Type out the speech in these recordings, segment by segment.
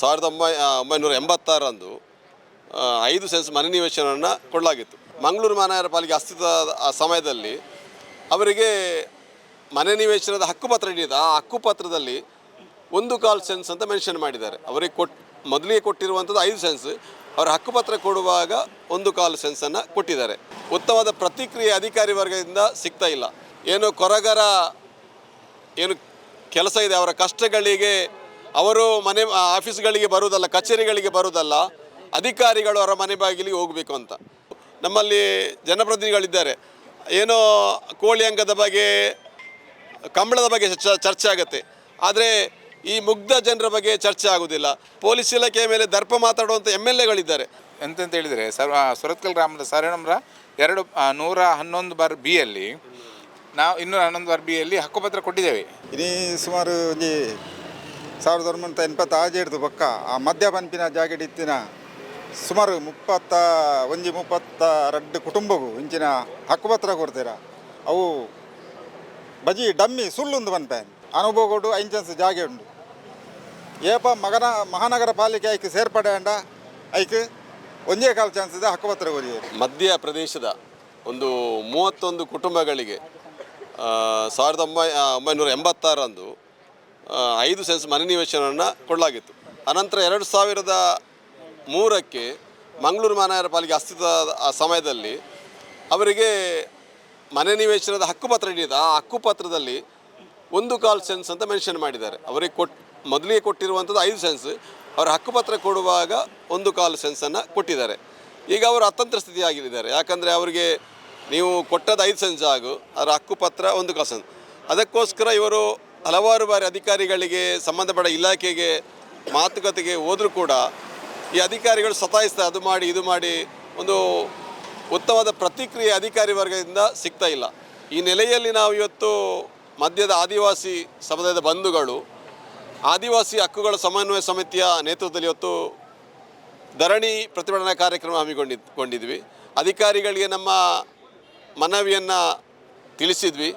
ಸಾವಿರದ ಒಂಬೈ ಒಂಬೈನೂರ ಎಂಬತ್ತಾರಂದು ಐದು ಸೆನ್ಸ್ ಮನೆ ನಿವೇಶನವನ್ನು ಕೊಡಲಾಗಿತ್ತು. ಮಂಗಳೂರು ಮಹಾನಗರ ಪಾಲಿಕೆ ಅಸ್ತಿತ್ವದ, ಆ, ಸಮಯದಲ್ಲಿ ಅವರಿಗೆ ಮನೆ ನಿವೇಶನದ ಹಕ್ಕುಪತ್ರ ನೀಡಿದ, ಆ ಹಕ್ಕುಪತ್ರದಲ್ಲಿ ಒಂದು ಕಾಲ್ ಸೆನ್ಸ್ ಅಂತ ಮೆನ್ಷನ್ ಮಾಡಿದ್ದಾರೆ. ಅವರಿಗೆ ಕೊಟ್, ಮೊದಲಿಗೆ ಕೊಟ್ಟಿರುವಂಥದ್ದು ಐದು ಸೆನ್ಸ್, ಅವರ ಹಕ್ಕುಪತ್ರ ಕೊಡುವಾಗ ಒಂದು ಕಾಲ್ ಸೆನ್ಸನ್ನು ಕೊಟ್ಟಿದ್ದಾರೆ. ಉತ್ತಮವಾದ ಪ್ರತಿಕ್ರಿಯೆ ಅಧಿಕಾರಿ ವರ್ಗದಿಂದ ಸಿಗ್ತಾ ಇಲ್ಲ. ಏನು ಕೊರಗರ, ಏನು ಕೆಲಸ ಇದೆ, ಅವರ ಕಷ್ಟಗಳಿಗೆ ಅವರು ಮನೆ ಆಫೀಸ್ಗಳಿಗೆ ಬರುವುದಲ್ಲ ಕಚೇರಿಗಳಿಗೆ ಬರುವುದಲ್ಲ ಅಧಿಕಾರಿಗಳು ಅವರ ಮನೆ ಬಾಗಿಲಿಗೆ ಹೋಗಬೇಕು ಅಂತ. ನಮ್ಮಲ್ಲಿ ಜನಪ್ರತಿನಿಧಿಗಳಿದ್ದಾರೆ. ಏನೋ ಕೋಳಿ ಅಂಗದ ಬಗ್ಗೆ ಕಂಬಳದ ಬಗ್ಗೆ ಚರ್ಚೆ ಆಗುತ್ತೆ. ಆದರೆ ಈ ಮುಗ್ಧ ಜನರ ಬಗ್ಗೆ ಚರ್ಚೆ ಆಗುವುದಿಲ್ಲ ಪೊಲೀಸ್ ಇಲಾಖೆಯ ಮೇಲೆ ದರ್ಪ ಮಾತಾಡುವಂಥ ಎಂ ಎಲ್ ಎಗಳಿದ್ದಾರೆ. ಎಂತಂತ ಹೇಳಿದರೆ ಸರ್ವ ಸುರತ್ಕಲ್ ಗ್ರಾಮದ ಸರಣಮ್ರ ಎರಡು ನೂರ ಹನ್ನೊಂದು ಬಾರ್ ಬಿಯಲ್ಲಿ ನಾವು ಇನ್ನೂರ ಹನ್ನೊಂದು ಬಾರ್ ಬಿಯಲ್ಲಿ ಹಕ್ಕುಪತ್ರ ಕೊಟ್ಟಿದ್ದೇವೆ. ಇನ್ನೀ ಸುಮಾರು ಸಾವಿರದ ಒಂಬೈನೂರ ಎನ್ಪತ್ತ ಆಜೆ ಹಿಡ್ದು ಪಕ್ಕ ಆ ಮದ್ಯ ಪಂಪಿನ ಜಾಗೆಡಿತ್ತಿನ ಸುಮಾರು ಮುಪ್ಪತ್ತ ಒಂಜಿ ಮುಪ್ಪತ್ತ ರಡ್ಡು ಕುಟುಂಬಗೂ ಇಂಚಿನ ಹಕ್ಕುಪತ್ರ ಕೊಡ್ತೀರ. ಅವು ಬಜಿ ಡಮ್ಮಿ ಸುಳ್ಳುಂದು ಪನ್ಪೇನ್ ಅನುಭವ ಕೊಡು ಐಂಚನ್ಸ್ ಜಾಗೆ ಉಂಡು. ಏಪ ಮಗನ ಮಹಾನಗರ ಪಾಲಿಕೆ ಐಕ್ ಸೇರ್ಪಡೆ ಅಂಡ ಐಕ್ ಒಂದೇ ಕಾಲ ಚಾನ್ಸ್ ಇದೆ ಹಕ್ಕುಪತ್ರ ಕೊರಿಯೋದು ಮಧ್ಯ ಪ್ರದೇಶದ ಒಂದು ಮೂವತ್ತೊಂದು ಕುಟುಂಬಗಳಿಗೆ ಸಾವಿರದ ಒಂಬೈ ಒಂಬೈನೂರ ಎಂಬತ್ತಾರರಂದು ಆ, ಐದು ಸೆನ್ಸ್ ಮನೆ ನಿವೇಶನವನ್ನು ಕೊಡಲಾಗಿತ್ತು. ಅನಂತರ ಎರಡು ಸಾವಿರದ ಮೂರಕ್ಕೆ ಮಂಗಳೂರು ಮಹಾನಗರ ಪಾಲಿಕೆ ಅಸ್ತಿತ್ವದ ಆ ಸಮಯದಲ್ಲಿ ಅವರಿಗೆ ಮನೆ ನಿವೇಶನದ ಹಕ್ಕುಪತ್ರ ನೀಡಿದ, ಆ ಹಕ್ಕುಪತ್ರದಲ್ಲಿ ಒಂದು ಕಾಲ್ ಸೆನ್ಸ್ ಅಂತ ಮೆನ್ಷನ್ ಮಾಡಿದ್ದಾರೆ. ಅವರಿಗೆ ಕೊಟ್, ಮೊದಲಿಗೆ ಕೊಟ್ಟಿರುವಂಥದ್ದು ಐದು ಸೆನ್ಸ್, ಅವರ ಹಕ್ಕುಪತ್ರ ಕೊಡುವಾಗ ಒಂದು ಕಾಲ್ ಸೆನ್ಸನ್ನು ಕೊಟ್ಟಿದ್ದಾರೆ. ಈಗ ಅವರು ಅತಂತ್ರ ಸ್ಥಿತಿಯಾಗಿದ್ದಾರೆ. ಯಾಕಂದರೆ ಅವರಿಗೆ ನೀವು ಕೊಟ್ಟದ್ದು ಐದು ಸೆನ್ಸ್ ಆಗು, ಅದರ ಹಕ್ಕುಪತ್ರ ಒಂದು ಕಾಲ್ ಸೆನ್ಸ್. ಅದಕ್ಕೋಸ್ಕರ ಇವರು ಹಲವಾರು ಬಾರಿ ಅಧಿಕಾರಿಗಳಿಗೆ, ಸಂಬಂಧಪಟ್ಟ ಇಲಾಖೆಗೆ ಮಾತುಕತೆಗೆ ಹೋದರೂ ಕೂಡ ಈ ಅಧಿಕಾರಿಗಳು ಸತಾಯಿಸ್ತಾ ಅದು ಮಾಡಿ, ಇದು ಮಾಡಿ ಒಂದು ಉತ್ತಮವಾದ ಪ್ರತಿಕ್ರಿಯೆ ಅಧಿಕಾರಿ ವರ್ಗದಿಂದ ಸಿಗ್ತಾ ಇಲ್ಲ. ಈ ನೆಲೆಯಲ್ಲಿ ನಾವು ಇವತ್ತು ಮಧ್ಯದ ಆದಿವಾಸಿ ಸಮುದಾಯದ ಬಂಧುಗಳು, ಆದಿವಾಸಿ ಹಕ್ಕುಗಳ ಸಮನ್ವಯ ಸಮಿತಿಯ ನೇತೃತ್ವದಲ್ಲಿ ಇವತ್ತು ಧರಣಿ ಪ್ರತಿಭಟನಾ ಕಾರ್ಯಕ್ರಮ ಹಮ್ಮಿಕೊಂಡಿದ್ದು ಅಧಿಕಾರಿಗಳಿಗೆ ನಮ್ಮ ಮನವಿಯನ್ನು ತಿಳಿಸಿದ್ವಿ.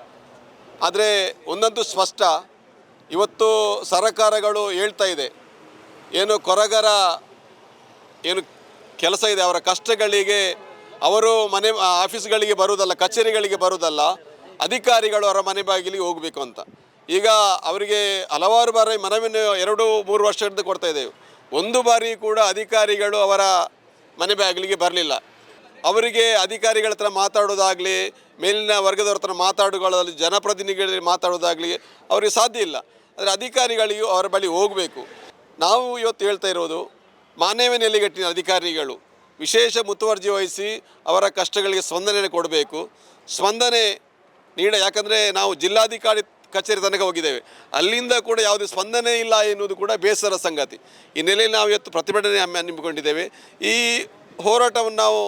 ಆದರೆ ಒಂದಂತೂ ಸ್ಪಷ್ಟ. ಇವತ್ತು ಸರಕಾರಗಳು ಹೇಳ್ತಾ ಇದೆ, ಏನು ಕೊರಗರ ಏನು ಕೆಲಸ ಇದೆ, ಅವರ ಕಷ್ಟಗಳಿಗೆ ಅವರು ಮನೆ ಆಫೀಸ್ಗಳಿಗೆ ಬರುವುದಲ್ಲ, ಕಚೇರಿಗಳಿಗೆ ಬರುವುದಲ್ಲ, ಅಧಿಕಾರಿಗಳು ಅವರ ಮನೆ ಬಾಗಿಲಿಗೆ ಹೋಗಬೇಕು ಅಂತ. ಈಗ ಅವರಿಗೆ ಹಲವಾರು ಬಾರಿ ಮನವಿಯನ್ನು ಎರಡು, ಮೂರು ವರ್ಷದಿಂದ ಕೊಡ್ತಾ ಇದ್ದೇವೆ. ಒಂದು ಬಾರಿ ಕೂಡ ಅಧಿಕಾರಿಗಳು ಅವರ ಮನೆ ಬಾಗಿಲಿಗೆ ಬರಲಿಲ್ಲ. ಅವರಿಗೆ ಅಧಿಕಾರಿಗಳ ಹತ್ರ ಮಾತಾಡೋದಾಗಲಿ ಮೇಲಿನ ವರ್ಗದವ್ರ ಹತ್ರ ಮಾತಾಡುಗಳಲ್ಲಿ ಜನಪ್ರತಿನಿಧಿಗಳಲ್ಲಿ ಮಾತಾಡೋದಾಗಲಿ ಅವರಿಗೆ ಸಾಧ್ಯ ಇಲ್ಲ. ಆದರೆ ಅಧಿಕಾರಿಗಳಿಗೂ ಅವರ ಬಳಿ ಹೋಗಬೇಕು. ನಾವು ಇವತ್ತು ಹೇಳ್ತಾ ಇರೋದು ಮಾನವ ನೆಲೆಗಟ್ಟಿನ ಅಧಿಕಾರಿಗಳು ವಿಶೇಷ ಮುತುವರ್ಜಿ ವಹಿಸಿ ಅವರ ಕಷ್ಟಗಳಿಗೆ ಸ್ಪಂದನೆ ಕೊಡಬೇಕು. ಸ್ಪಂದನೆ ನೀಡ, ಯಾಕಂದರೆ ನಾವು ಜಿಲ್ಲಾಧಿಕಾರಿ ಕಚೇರಿ ತನಕ ಹೋಗಿದ್ದೇವೆ. ಅಲ್ಲಿಂದ ಕೂಡ ಯಾವುದೇ ಸ್ಪಂದನೆ ಇಲ್ಲ ಎನ್ನುವುದು ಕೂಡ ಬೇಸರ ಸಂಗತಿ. ಈ ನೆಲೆಯಲ್ಲಿ ನಾವು ಇವತ್ತು ಪ್ರತಿಭಟನೆ ಹಮ್ಮಿ ಹಮ್ಮಿಕೊಂಡಿದ್ದೇವೆ. ಈ ಹೋರಾಟವನ್ನು ನಾವು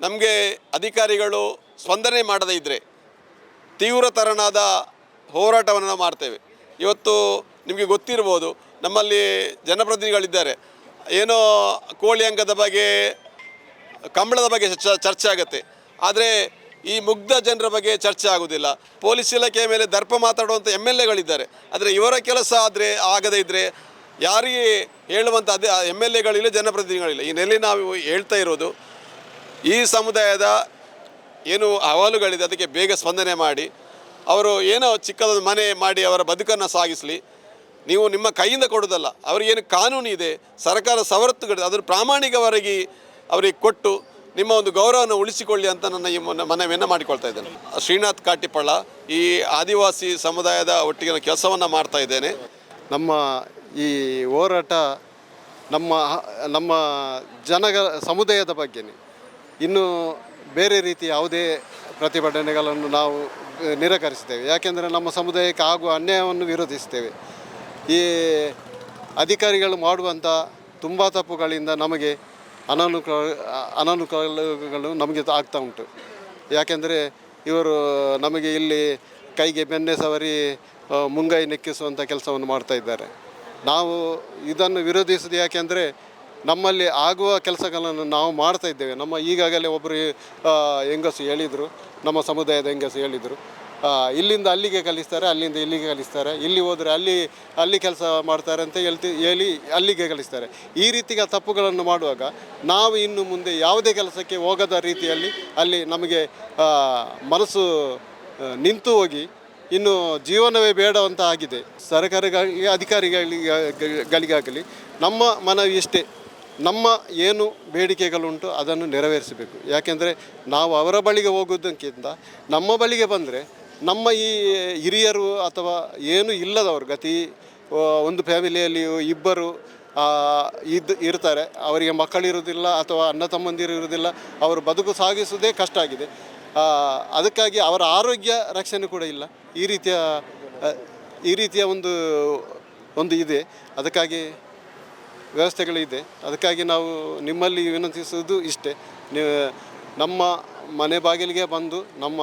ನಮಗೆ ಅಧಿಕಾರಿಗಳು ಸ್ಪಂದನೆ ಮಾಡದೇ ಇದ್ದರೆ ತೀವ್ರತರನಾದ ಹೋರಾಟವನ್ನು ನಾವು ಮಾಡ್ತೇವೆ. ಇವತ್ತು ನಿಮಗೆ ಗೊತ್ತಿರ್ಬೋದು, ನಮ್ಮಲ್ಲಿ ಜನಪ್ರತಿನಿಧಿಗಳಿದ್ದಾರೆ. ಏನೋ ಕೋಳಿ ಅಂಗದ ಬಗ್ಗೆ, ಕಂಬಳದ ಬಗ್ಗೆ ಚರ್ಚೆ ಆಗುತ್ತೆ. ಆದರೆ ಈ ಮುಗ್ಧ ಜನರ ಬಗ್ಗೆ ಚರ್ಚೆ ಆಗುವುದಿಲ್ಲ ಪೊಲೀಸ್ ಇಲಾಖೆಯ ಮೇಲೆ ದರ್ಪ ಮಾತಾಡುವಂಥ ಎಂ ಎಲ್ ಎಗಳಿದ್ದಾರೆ. ಆದರೆ ಇವರ ಕೆಲಸ ಆದರೆ ಆಗದೇ ಇದ್ದರೆ ಯಾರಿಗೆ ಹೇಳುವಂಥ ಅದೇ ಎಂ ಎಲ್ ಎಗಳಿಲ್ಲ, ಜನಪ್ರತಿನಿಧಿಗಳಿಲ್ಲ. ಈ ನೆಲೆ ನಾವು ಹೇಳ್ತಾ ಇರೋದು, ಈ ಸಮುದಾಯದ ಏನು ಅಹವಾಲುಗಳಿದೆ, ಅದಕ್ಕೆ ಬೇಗ ಸ್ಪಂದನೆ ಮಾಡಿ. ಅವರು ಏನೋ ಚಿಕ್ಕದೊಂದು ಮನೆ ಮಾಡಿ ಅವರ ಬದುಕನ್ನು ಸಾಗಿಸಲಿ. ನೀವು ನಿಮ್ಮ ಕೈಯಿಂದ ಕೊಡೋದಲ್ಲ ಅವರಿಗೇನು ಕಾನೂನು ಇದೆ, ಸರ್ಕಾರ ಸವಲತ್ತುಗಳಿದೆ ಅದನ್ನು ಪ್ರಾಮಾಣಿಕವಾಗಿ ಅವರಿಗೆ ಕೊಟ್ಟು ನಿಮ್ಮ ಒಂದು ಗೌರವವನ್ನು ಉಳಿಸಿಕೊಳ್ಳಿ ಅಂತ ನನ್ನ ಈ ಮನ- ಮನವಿಯನ್ನು ಮಾಡಿಕೊಳ್ತಾ ಇದ್ದೇನೆ. ಶ್ರೀನಾಥ್ ಕಾಟಿಪಳ್ಳ ಈ ಆದಿವಾಸಿ ಸಮುದಾಯದ ಒಟ್ಟಿಗೆ ಕೆಲಸವನ್ನು ಮಾಡ್ತಾ ಇದ್ದೇನೆ. ನಮ್ಮ ಈ ಹೋರಾಟ ನಮ್ಮ ನಮ್ಮ ಜನಗ, ಸಮುದಾಯದ ಬಗ್ಗೆನೇ. ಇನ್ನು ಬೇರೆ ರೀತಿ ಯಾವುದೇ ಪ್ರತಿಭಟನೆಗಳನ್ನು ನಾವು ನಿರಾಕರಿಸ್ತೇವೆ ಯಾಕೆಂದರೆ ನಮ್ಮ ಸಮುದಾಯಕ್ಕೆ ಆಗುವ ಅನ್ಯಾಯವನ್ನು ವಿರೋಧಿಸ್ತೇವೆ ಈ ಅಧಿಕಾರಿಗಳು ಮಾಡುವಂಥ ತುಂಬ ತಪ್ಪುಗಳಿಂದ ನಮಗೆ ಅನನುಕೂಲ ಅನಾನುಕೂಲಗಳು ನಮಗೆ ಆಗ್ತಾ ಉಂಟು. ಯಾಕೆಂದರೆ ಇವರು ನಮಗೆ ಇಲ್ಲಿ ಕೈಗೆ ಬೆನ್ನೆ ಸವರಿ ಮುಂಗೈ ನೆಕ್ಕಿಸುವಂಥ ಕೆಲಸವನ್ನು ಮಾಡ್ತಾ ಇದ್ದಾರೆ. ನಾವು ಇದನ್ನು ವಿರೋಧಿಸೋದು ಯಾಕೆಂದರೆ ನಮ್ಮಲ್ಲಿ ಆಗುವ ಕೆಲಸಗಳನ್ನು ನಾವು ಮಾಡ್ತಾ ಇದ್ದೇವೆ. ನಮ್ಮ ಈಗಾಗಲೇ ಒಬ್ಬರು ಹೆಂಗಸು ಹೇಳಿದರು, ನಮ್ಮ ಸಮುದಾಯದ ಹೆಂಗಸು ಹೇಳಿದರು ಇಲ್ಲಿಂದ ಅಲ್ಲಿಗೆ ಕಲಿಸ್ತಾರೆ, ಅಲ್ಲಿಂದ ಇಲ್ಲಿಗೆ ಕಲಿಸ್ತಾರೆ, ಇಲ್ಲಿ ಹೋದರೆ ಅಲ್ಲಿ ಅಲ್ಲಿ ಕೆಲಸ ಮಾಡ್ತಾರೆ ಅಂತ ಹೇಳ್ತಿ, ಹೇಳಿ ಅಲ್ಲಿಗೆ ಕಲಿಸ್ತಾರೆ. ಈ ರೀತಿಯ ತಪ್ಪುಗಳನ್ನು ಮಾಡುವಾಗ ನಾವು ಇನ್ನು ಮುಂದೆ ಯಾವುದೇ ಕೆಲಸಕ್ಕೆ ಹೋಗದ ರೀತಿಯಲ್ಲಿ ಅಲ್ಲಿ ನಮಗೆ ಮನಸ್ಸು ನಿಂತು ಹೋಗಿ ಇನ್ನು ಜೀವನವೇ ಬೇಡವಂತ ಆಗಿದೆ. ಸರ್ಕಾರಗಳಿಗೆ ಅಧಿಕಾರಿಗಳಿಗೆ ಗಳಿಗಾಗಲಿ ನಮ್ಮ ಮನವಿ ಇಷ್ಟೇ. ನಮ್ಮ ಏನು ಬೇಡಿಕೆಗಳುಂಟು ಅದನ್ನು ನೆರವೇರಿಸಬೇಕು. ಯಾಕೆಂದರೆ ನಾವು ಅವರ ಬಳಿಗೆ ಹೋಗೋದಕ್ಕಿಂತ ನಮ್ಮ ಬಳಿಗೆ ಬಂದರೆ ನಮ್ಮ ಈ ಹಿರಿಯರು ಅಥವಾ ಏನು ಇಲ್ಲದವರು, ಗತಿ ಒಂದು ಫ್ಯಾಮಿಲಿಯಲ್ಲಿ ಇಬ್ಬರು ಇದ್ದು ಇರ್ತಾರೆ. ಅವರಿಗೆ ಮಕ್ಕಳಿರುವುದಿಲ್ಲ ಅಥವಾ ಅಣ್ಣ ತಮ್ಮಂದಿರು ಇರುವುದಿಲ್ಲ. ಅವರು ಬದುಕು ಸಾಗಿಸುವುದೇ ಕಷ್ಟ ಆಗಿದೆ. ಅದಕ್ಕಾಗಿ ಅವರ ಆರೋಗ್ಯ ರಕ್ಷಣೆ ಕೂಡ ಇಲ್ಲ. ಈ ರೀತಿಯ ಈ ರೀತಿಯ ಒಂದು ಒಂದು ಇದೆ. ಅದಕ್ಕಾಗಿ ವ್ಯವಸ್ಥೆಗಳಿದೆ. ಅದಕ್ಕಾಗಿ ನಾವು ನಿಮ್ಮಲ್ಲಿ ವಿನಂತಿಸುವುದು ಇಷ್ಟೇ. ನೀವು, ನಮ್ಮ ಮನೆ ಬಾಗಿಲಿಗೆ ಬಂದು ನಮ್ಮ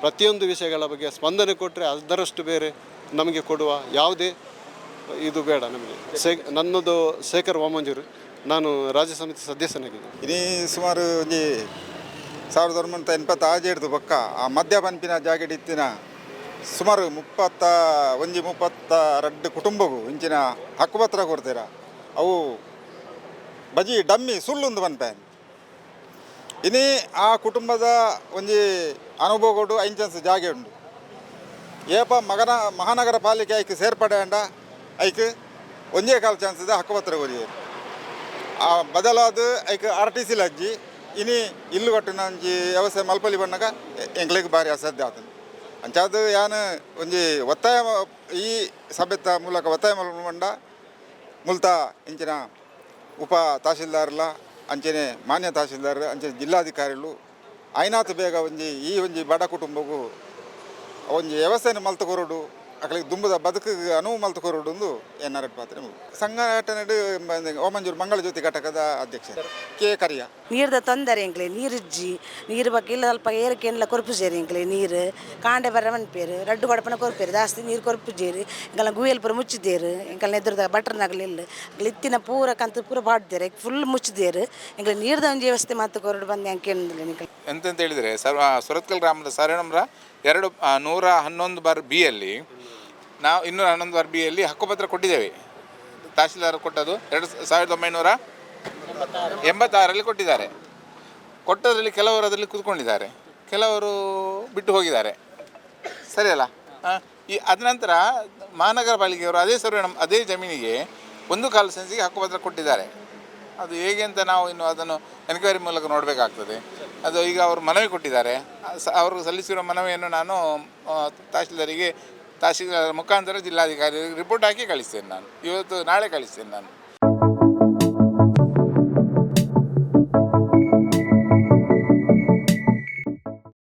ಪ್ರತಿಯೊಂದು ವಿಷಯಗಳ ಬಗ್ಗೆ ಸ್ಪಂದನೆ ಕೊಟ್ಟರೆ ಅದರಷ್ಟು ಬೇರೆ ನಮಗೆ ಕೊಡುವ ಯಾವುದೇ ಇದು ಬೇಡ ನಮಗೆ. ಸೇ, ನನ್ನದು ಶೇಖರ್ ವಾಮಂಜೂರು. ನಾನು ರಾಜ್ಯ ಸಮಿತಿ ಸದಸ್ಯನಾಗಿದ್ದೆ ಇನ್ನೀ ಸುಮಾರು ಒಂದು ಸಾವಿರದ ಒಂಬೈನೂರ ಎನ್ಪತ್ತ ಹಿಡಿದು ಬೊಕ್ಕ ಆ ಪನ್ಪಿನ ಜಾಗೆಡ್ ಇತ್ತಿನ ಸುಮಾರು ಮುಪ್ಪತ್ತ ಒಂಜಿ ಮುಪ್ಪತ್ತ ರಡ್ಡು ಕುಟುಂಬಗೂ ಇಂಚಿನ ಹಕ್ಕುಪತ್ರ ಕೊಡ್ತೀರ? ಅವು ಬಜಿ ಡಮ್ಮಿ ಸುಳ್ಳುಂದು ಬಂತೆ. ಇನಿ ಆ ಕುಟುಂಬದ ಒಂಜಿ ಅನುಭವಗಳು ಐಂಚನ್ಸ್ ಜಾಗೆ ಉಂಡು. ಏಪ ಮಗನ, ಮಹಾನಗರ ಪಾಲಿಕೆ ಐಕ್ ಸೇರ್ಪಡೆ ಅಂಡ, ಐಕ್ ಒಂದೇ ಕಾಲ ಚಾನ್ಸ್ದ ಹಕ್ಕುಪತ್ರ ಕೊರಿಯರು. ಆ ಬದಲಾದ ಐಕ್ ಆರ್ ಟಿ ಸಿ ಲಜ್ಜಿ ಇನಿ ಇಲ್ಲು ಕಟ್ಟಿನ ಒಂಜಿ ವ್ಯವಸ್ಥೆ ಮಲ್ಪಲಿ ಬಣ್ಣಗ ಎಂಗ್ಲಿಗೆ ಭಾರಿ ಅಸಾಧ್ಯ ಆತನು ಅಂಚಾದ ಯಾನು ಒಂಜಿ ಒತ್ತಾಯ, ಈ ಸಭ್ಯತ ಮೂಲಕ ಒತ್ತಾಯ ಮಲ್ಪಂಡ ಮುಲ್ತ ಇಂಚಿನ ಉಪ ತಹಸೀಲ್ದಾರ್ಲ, ಅಂಚನೆ ಮಾನ್ಯ ತಹಸೀಲ್ದಾರ್ ಅಂಚನೆ ಜಿಲ್ಲಾಧಿಕಾರಿಗಳು ಐನಾತ್ ಬೇಗ ಒಂಜಿ ಈ ಒಂಜಿ ಬಡ ಕುಟುಂಬಗೂ ಒಂಜಿ ವ್ಯವಸ್ಥೆನ ಮಲ್ತು ಅಕಲಿಗೆ ದುಂಬದ ಬದುಕಿಗೆ ಅನುವು ಮಲ್ತು ಕೊರೋಡು ಒಂದು ಆರ್ ಪಾತ್ರೆ ಪಾತ್ರ ಸಂಘಟನೆ ಓಮಂಜೂರು ಮಂಗಳ ಜ್ಯೋತಿ ಘಟಕದ ಅಧ್ಯಕ್ಷ ಕೆ ಕರಿಯ. ನೀರ್ದ ತೊಂದರೆ ಎಂಕ್ಲೆ ನೀರಿಜ್ಜಿ ನೀರು ಬಗ್ಗೆ ಇಲ್ಲ ಸ್ವಲ್ಪ ಏರಿಕೆ ಎಲ್ಲ ಕೊರಪು ಸೇರಿ ಎಂಕ್ಲೆ ನೀರು ಕಾಂಡೆ ಬರ ಮನ್ಪೇರು ರಡ್ಡು ಬಡಪನ ಕೊರಪೇರು ಜಾಸ್ತಿ ನೀರು ಕೊರಪು ಜೇರಿ ಎಂಕಲ್ಲ ಗುಯಲ್ಪುರ ಮುಚ್ಚಿದ್ದೇರು ಎಂಕಲ್ಲ ಎದುರದ ಬಟ್ರನಾಗಲಿಲ್ಲ ಇತ್ತಿನ ಪೂರ ಕಂತು ಪೂರ ಬಾಡ್ದೇರು ಫುಲ್ ಮುಚ್ಚಿದ್ದೇರು ಎಂಕಲ್ಲ ನೀರ್ದ ಒಂದು ವ್ಯವಸ್ಥೆ ಮಾತು ಕೊರಡು ಬಂದು ಎಂಕೆ ಎಂತ ಎಂತಂತ ಹೇಳಿದರೆ ಸರ್ವ ಸುರತ್ಕಲ್ ಗ್ರಾಮದ ಸರಣಮ್ರ ಎರಡು ನೂರ ಹನ್ನೊಂದು ಬಾರ್ ಬಿಯಲ್ಲಿ ನಾವು ಇನ್ನೂರ ಹನ್ನೊಂದು ಅರ್ಬಿಯಲ್ಲಿ ಹಕ್ಕುಪತ್ರ ಕೊಟ್ಟಿದ್ದೇವೆ. ತಹಶೀಲ್ದಾರ್ ಕೊಟ್ಟದು ಎರಡು ಸಾವಿರದ ಒಂಬೈನೂರ ಎಂಬತ್ತಾರಲ್ಲಿ ಕೊಟ್ಟಿದ್ದಾರೆ. ಕೊಟ್ಟದ್ರಲ್ಲಿ ಕೆಲವರು ಅದರಲ್ಲಿ ಕೂತ್ಕೊಂಡಿದ್ದಾರೆ. ಕೆಲವರು ಬಿಟ್ಟು ಹೋಗಿದ್ದಾರೆ. ಸರಿ ಅಲ್ಲ? ಈ, ಅದ ನಂತರ ಮಹಾನಗರ ಪಾಲಿಕೆಯವರು ಅದೇ ಸರ್ವೆ ನಮ್ಮ ಅದೇ ಜಮೀನಿಗೆ ಒಂದು ಕಾಲು ಸೆನ್ಸಿಗೆ ಹಕ್ಕುಪತ್ರ ಕೊಟ್ಟಿದ್ದಾರೆ. ಅದು ಹೇಗೆ ಅಂತ ನಾವು ಇನ್ನು ಅದನ್ನು ಎನ್ಕ್ವೈರಿ ಮೂಲಕ ನೋಡಬೇಕಾಗ್ತದೆ. ಅದು ಈಗ ಅವರು ಮನವಿ ಕೊಟ್ಟಿದ್ದಾರೆ. ಅವರು ಸಲ್ಲಿಸಿರೋ ಮನವಿಯನ್ನು ನಾನು ತಹಶೀಲ್ದಾರಿಗೆ ತಹಶೀಲ್ದಾರ್ ಮುಖಾಂತರ ಜಿಲ್ಲಾಧಿಕಾರಿ ರಿಪೋರ್ಟ್ ಹಾಕಿ ಕಳಿಸ್ತೇನೆ ನಾನು. ಇವತ್ತು ನಾಳೆ ಕಳಿಸ್ತೇನೆ ನಾನು.